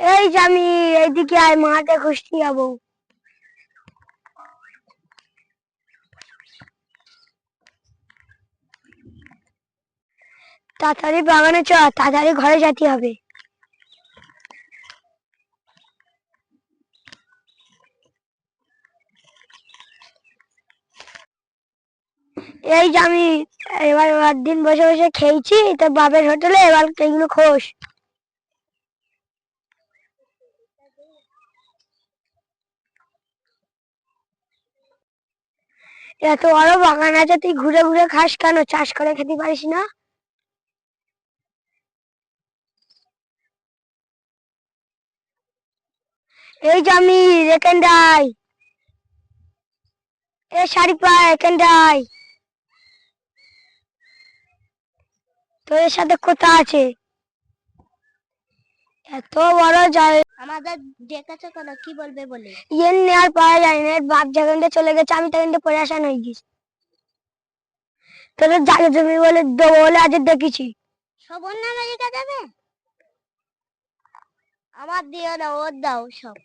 এই যে আমি এইদিকে আয় মাঠে খুঁজতে যাব তাড়াতাড়ি বাগানে চ, তাড়াতাড়ি ঘরে যেতে হবে। এই যে আমি এবার দিন বসে বসে খেয়েছি তো বাপের হোটেলে এবার এগুলো খোস। এত বড় বাগান আছে, তুই ঘুরে ঘুরে খাস কেন? চাষ করে খেতে পারিস না? এই আমি এখানটাই এ শাড়ি পা এখানটাই তোর সাথে কোথা আছে। এত বড় জায়গা। আমাদের ডেকেছে কেন? কি বলবে বলে? ইয়ে নেওয়ার পাওয়া যায় না বাপ যখন চলে গেছে আমি তখন তো পরেশান হয়ে গেছি তোদের জায়গা জমি বলে দেবো বলে আজ দেখেছি সব অন্য আমেরিকা যাবে আমার দিও না ওর দাও সব।